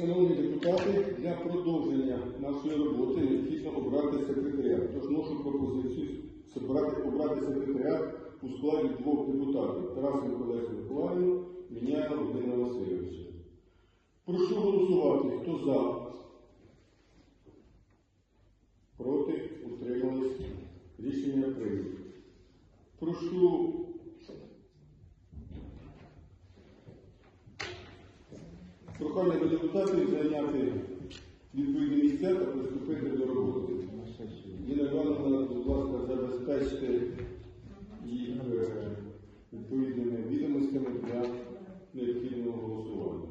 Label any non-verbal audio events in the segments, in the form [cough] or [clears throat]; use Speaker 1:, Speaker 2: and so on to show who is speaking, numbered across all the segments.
Speaker 1: Шановні депутати, для продовження нашої роботи необхідно обрати секретаріат. Тож ношу пропозицію обрати, обрати секретаріат у складі двох депутатів Тарасенко Олеся Миколаївну, Міняєва Володимира Васильовича. Прошу голосувати. Хто за? Проти? Утримались? Рішення прийнято. Прошу прохання до депутатів зайняти відповідні місця та приступити до роботи. Діна Івановна, будь ласка, забезпечте їх відповідними відомостями для необхідного голосування.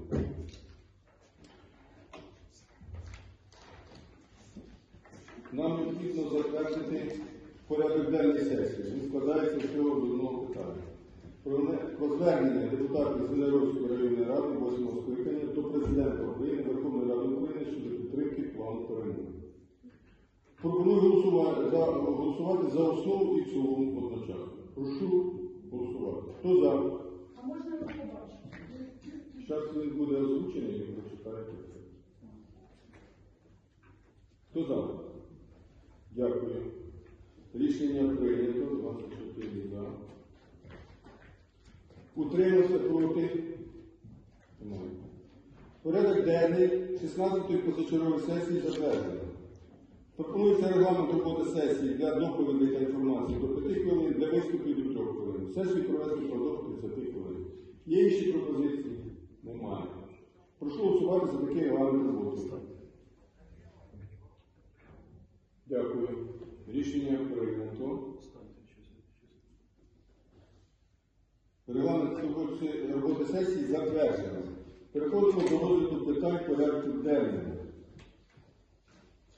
Speaker 1: Нам необхідно затвердити порядок денний сесії. Він складається всього з одного питання. Про, звернення депутатів Зеленської районної ради 8 скликання до президента України, Верховної Ради України щодо підтримки плану перемоги. Пропоную голосувати за, голосувати за основу і в цілому одночасно. Прошу голосувати. Хто за?
Speaker 2: А можна його побачити?
Speaker 1: Зараз він буде озвучений, і ви. Хто за? Дякую. Рішення прийнято. 24 за. Утримався проти? Порядок денний 16-ї позачергової сесії затверджено. Пропонується регламент роботи сесії для доповідей та інформації до 5 хвилин, для виступів до 3 хвилин. Сесію провести впродовж 30 хвилин. Є інші пропозиції? Немає. Прошу голосувати за такий регламент роботи. Дякую. Рішення прийнято. Регламент робочої- роботи сесії затверджено. Переходимо до розгляду питань порядку денного.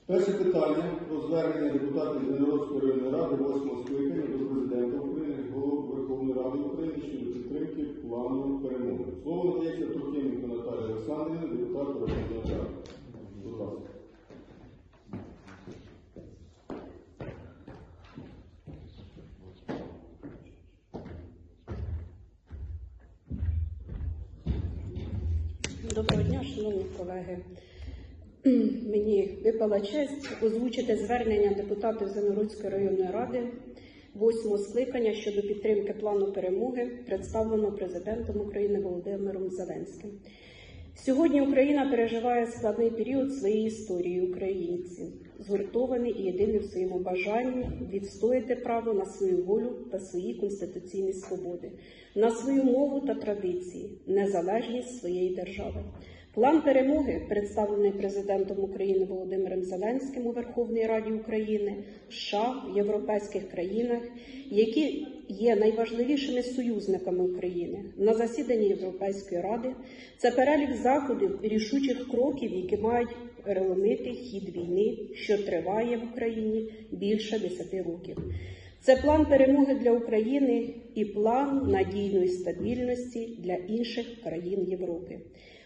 Speaker 1: Перше питання про звернення депутатів Зеленської районної ради 8 скликання до президента України, голови Верховної Ради України щодо підтримки плану перемоги.
Speaker 3: Шановні колеги. [clears throat] Мені випала честь озвучити звернення депутатів Зенородської районної ради восьмого скликання щодо підтримки плану перемоги, представленого президентом України Володимиром Зеленським. Сьогодні Україна переживає складний період своєї історії. Українці згуртовані і єдині в своєму бажанні відстояти право на свою волю та свої конституційні свободи, на свою мову та традиції, незалежність своєї держави. План перемоги, представлений президентом України Володимиром Зеленським у Верховній Раді України, США, в європейських країнах, які є найважливішими союзниками України на засіданні Європейської ради, це перелік заходів і рішучих кроків, які мають переломити хід війни, що триває в Україні більше 10 років. Це план перемоги для України і план надійної стабільності для інших країн Європи.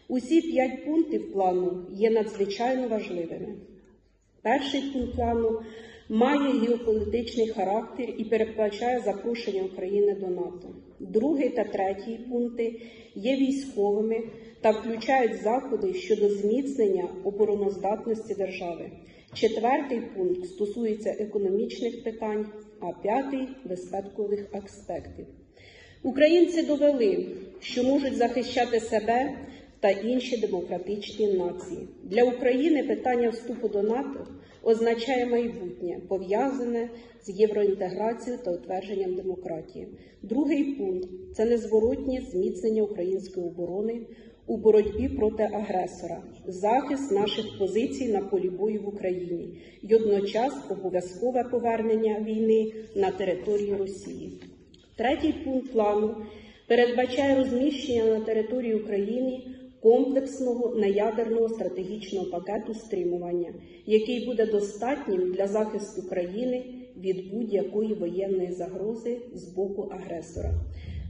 Speaker 3: Усі п'ять пунктів плану є надзвичайно важливими. Перший пункт плану має геополітичний характер і передбачає запрошення України до НАТО. Другий та третій пункти є військовими та включають заходи щодо зміцнення обороноздатності держави. Четвертий пункт стосується економічних питань, а п'ятий безпекових аспектів. Українці довели, що можуть захищати себе та інші демократичні нації. Для України питання вступу до НАТО означає майбутнє, пов'язане з євроінтеграцією та утвердженням демократії. Другий пункт це незворотнє зміцнення української оборони у боротьбі проти агресора, захист наших позицій на полі бою в Україні і одночас обов'язкове повернення війни на територію Росії. Третій пункт плану передбачає розміщення на території України комплексного неядерного стратегічного пакету стримування, який буде достатнім для захисту країни від будь-якої воєнної загрози з боку агресора.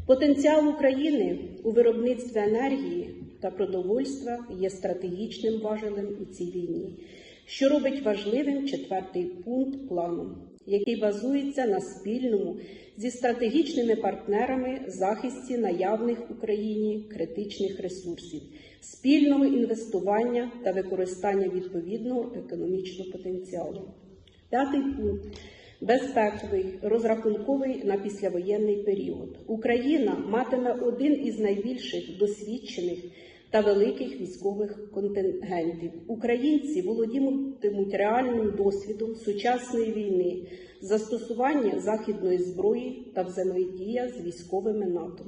Speaker 3: Потенціал України у виробництві енергії та продовольства є стратегічним важелем у цій війні, що робить важливим четвертий пункт плану. Який базується на спільному зі стратегічними партнерами захисті наявних в Україні критичних ресурсів, спільного інвестування та використання відповідного економічного потенціалу. П'ятий пункт безпековий, розрахунковий на післявоєнний період. Україна матиме один із найбільших досвідчених та великих військових контингентів. Українці володітимуть реальним досвідом сучасної війни, застосування західної зброї та взаємодія з військовими НАТО.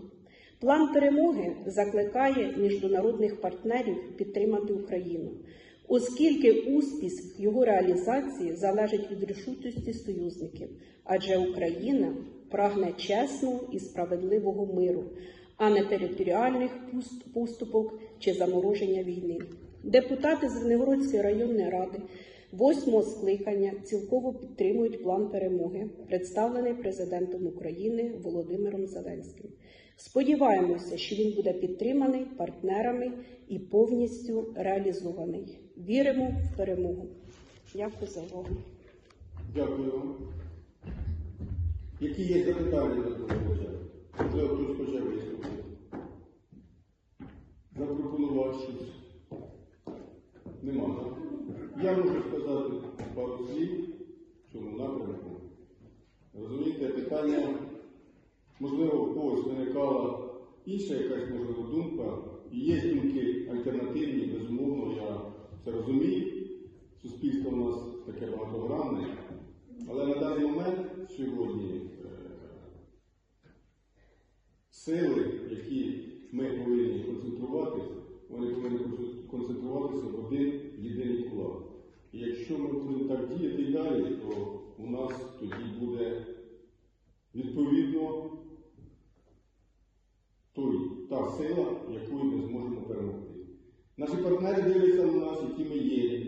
Speaker 3: План перемоги закликає міжнародних партнерів підтримати Україну, оскільки успіх його реалізації залежить від рішучості союзників, адже Україна прагне чесного і справедливого миру, а не територіальних поступок чи замороження війни. Депутати Звенигородської районної ради восьмого скликання цілково підтримують план перемоги, представлений президентом України Володимиром Зеленським. Сподіваємося, що він буде підтриманий партнерами і повністю реалізований. Віримо в перемогу. Дякую за увагу.
Speaker 1: Дякую вам. Які є запитання до доповідача? Можливо, хтось хоче виступити. Запропонувати щось. Нема, так? Я можу сказати пару слів в цьому напрямку. Розумієте, питання, можливо, в когось виникала інша якась можливо думка, і є думки альтернативні, безумовно, я це розумію. Суспільство у нас таке багатогранне. Але на даний момент сьогодні сили, які ми повинні концентруватися, вони повинні концентруватися в один єдиний кулак. І якщо ми будемо так діяти і далі, то у нас тоді буде відповідно той, та сила, якою ми зможемо перемогти. Наші партнери дивляться на нас, які ми є.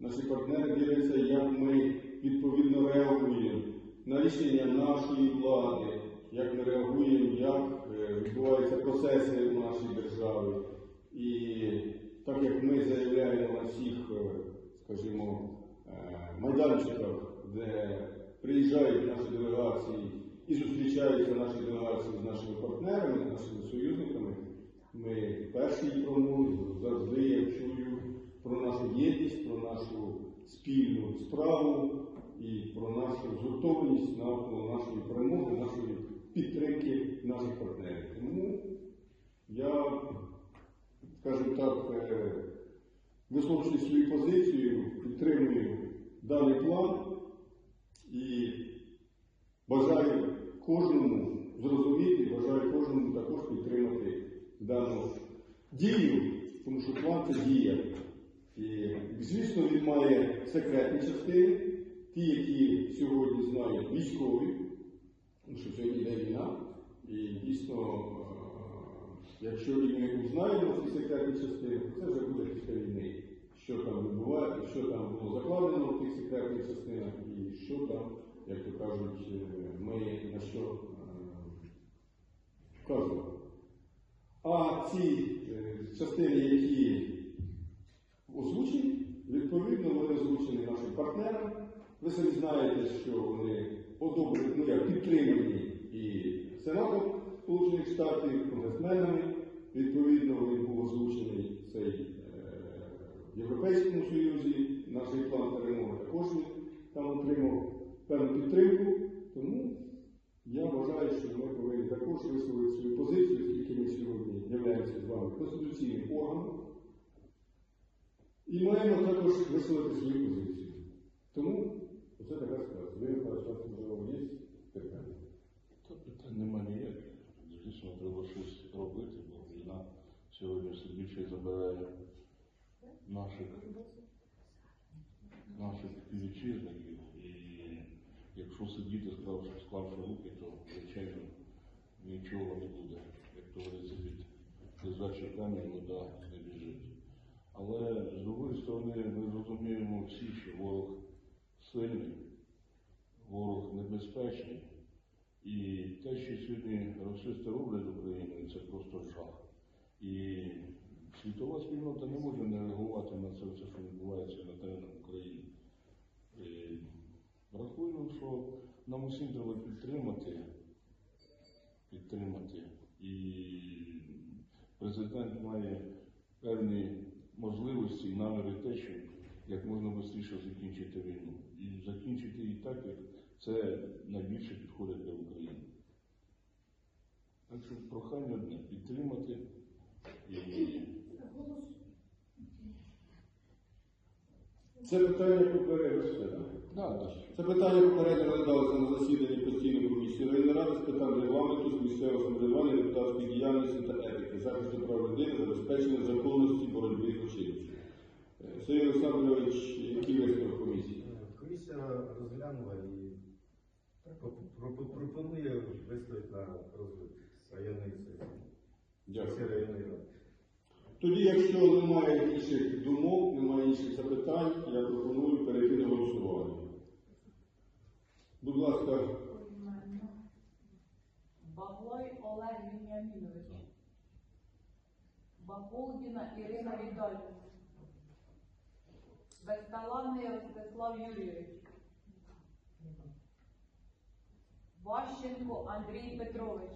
Speaker 1: Наші партнери дивляться, як ми відповідно реагуємо на рішення нашої влади, як ми реагуємо, як е, відбуваються процеси в нашій державі. І так як ми заявляємо на всіх, е, скажімо, е, майданчиках, де приїжджають наші делегації і зустрічаються наші делегації з нашими партнерами, з нашими союзниками, ми перші промови завжди я чую про нашу єдність, про нашу спільну справу і про нашу згуртованість навколо нашої перемоги, нашої підтримки наших партнерів. Тому я, скажімо так, е, висловлюючи свою позицію, підтримую даний план і бажаю кожному зрозуміти, бажаю кожному також підтримати дану дію, тому що план це дія. І, звісно, він має секретні частини, ті, які сьогодні знають військові, тому що сьогодні йде війна. І дійсно, е, якщо і ми узнаємо ці секретні частини, це вже буде після війни. Що там відбувається, що там було закладено в тих секретних частинах, і що там, як то кажуть, е, ми на що е, вказували. А ці е, частини, які озвучені, відповідно, вони озвучені нашим партнерам. Ви самі знаєте, що вони одобрені, ну як підтримані і Сенатом Сполучених Штатів, конгресменами. Відповідно, він був озвучений цей е, в Європейському Союзі. Наш план перемоги також він там отримав певну підтримку. Тому я вважаю, що ми повинні також висловити свою позицію, оскільки ми сьогодні являємося з вами конституційним органом. І маємо також висловити свою позицію. Тому це така ситуація. Можливо є питання?
Speaker 4: Та питань нема ніяких. Звісно, треба щось робити, бо війна сьогодні все більше забирає наших, наших співвітчизників. І якщо сидіти, склавши, склавши руки, то, звичайно, нічого не буде. Як то говориться, під лежачий камінь вода не біжить. Але з другої сторони, ми розуміємо всі, що ворог сильний, ворог. І те, що сьогодні російські роблять Україною, це просто жах. І світова спільнота не може не реагувати на це все, що відбувається на теренах України. Рахую, що нам усім треба підтримати, підтримати. І президент має певні можливості і наміри те, що як можна швидше закінчити війну. І закінчити її так, як це найбільше підходить для України. Так що прохання одне підтримати і
Speaker 1: Це питання попередньо. Це питання попередньо розглядалося на засіданні постійної комісії районної ради з питань регламенту, з місцевого самоврядування, депутатської діяльності та етики, захисту прав людини, забезпечення законності боротьби з злочинців. Е, Сергій Олександрович, який висновок комісії?
Speaker 5: Комісія розглянула і пропонує виставити на розгляд районної сесії.
Speaker 1: Дякую.
Speaker 5: Районної ради.
Speaker 1: Тоді, якщо немає інших думок, немає інших запитань, я пропоную перейти до голосування. Будь ласка,
Speaker 2: Баглой Олег Вініамінович. Бакулдіна Ірина Віталіївна. Безталанний Ростислав Юрійович. Ващенко Андрій Петрович.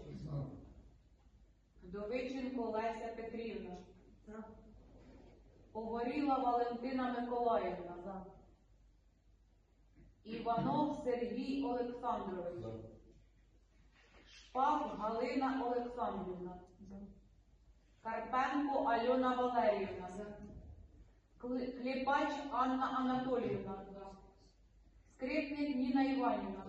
Speaker 2: Вдовиченко Леся Петрівна. Погоріла Валентина Миколаївна. Іванов Сергій Олександрович. Шпак Галина Олександрівна. Карпенко Альона Валеріївна. Кліпач Анна Анатоліївна. Скрипник Ніна Іванівна.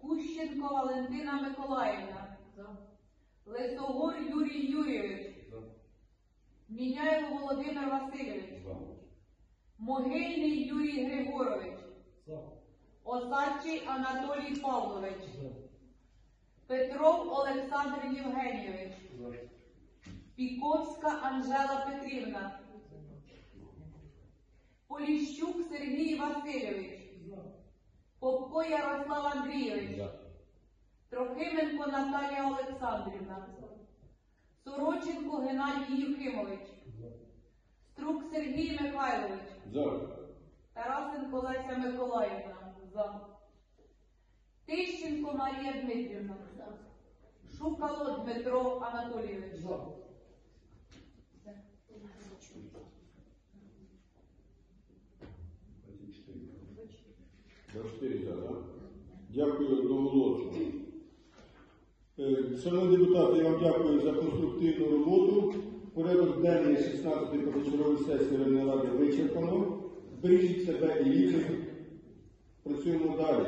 Speaker 2: Кущенко Валентина Миколаївна. Лисогор Юрій Юрійович. Міняєв Володимир Васильович. Могильний Юрій Григорович. Осадчий Анатолій Павлович. Петров Олександр Євгенійович. Піковська Анжела Петрівна. Поліщук Сергій Васильович. Попко Ярослав Андрійович. Трохименко Наталія Олександрівна. Сороченко Геннадій Юхимович. Струк Сергій Михайлович.
Speaker 1: за.
Speaker 2: Тарасенко Леся Миколаївна. За. Тищенко Марія Дмитрівна. Шукало Дмитро Анатолійович.
Speaker 1: За 4 за, так? Дякую одноголосно. Е, Шановні депутати, я вам дякую за конструктивну роботу. Порядок денний 16-ї позачергової сесії Верховної ради вичерпано. Бережіть себе і рідних. Працюємо далі.